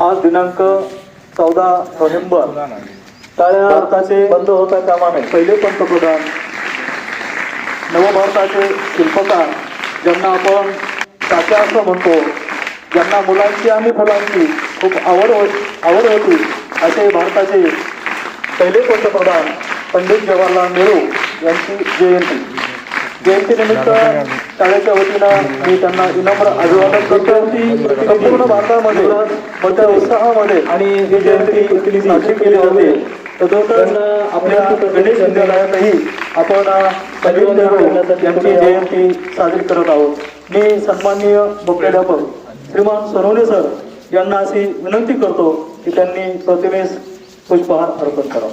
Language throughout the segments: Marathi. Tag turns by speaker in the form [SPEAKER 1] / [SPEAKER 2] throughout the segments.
[SPEAKER 1] आज दिनांक चौदा नोव्हेंबर. टाळ्या भारताचे बंद होता कामा नये पहिले पंतप्रधान नवभारताचे शिल्पकार ज्यांना आपण तात्या असं म्हणतो ज्यांना मुलांची आणि फुलांची खूप आवड हो- आवड होती असे भारताचे पहिले पंतप्रधान पंडित जवाहरलाल नेहरू यांची जयंती. जयंतीनिमित्त शाळेच्या वतीनं मी त्यांना विनम्र अभिवादन करतो. की संपूर्ण भारतामध्ये मोठ्या उत्साहामध्ये आणि ही जयंती साजरी केली जाते. तदोतच आपल्या गणेश विद्यालयातही आपण पंडित नेहरू यांची जयंती साजरी करत आहोत. मी सन्माननीय मुख्याध्यापक श्रीमान सोनवणे सर यांना अशी विनंती करतो की त्यांनी प्रतिमेस पुष्पहार अर्पण करावा.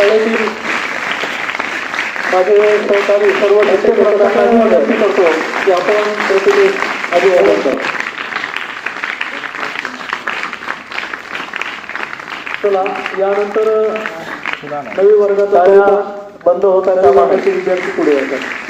[SPEAKER 1] शाळेतील माझे सहकारी सर्व शिक्षकांना विनंती करतो. की आपण अभिवादन करा चला यानंतर नवी बंद होता त्या विद्यार्थी पुढे येतात.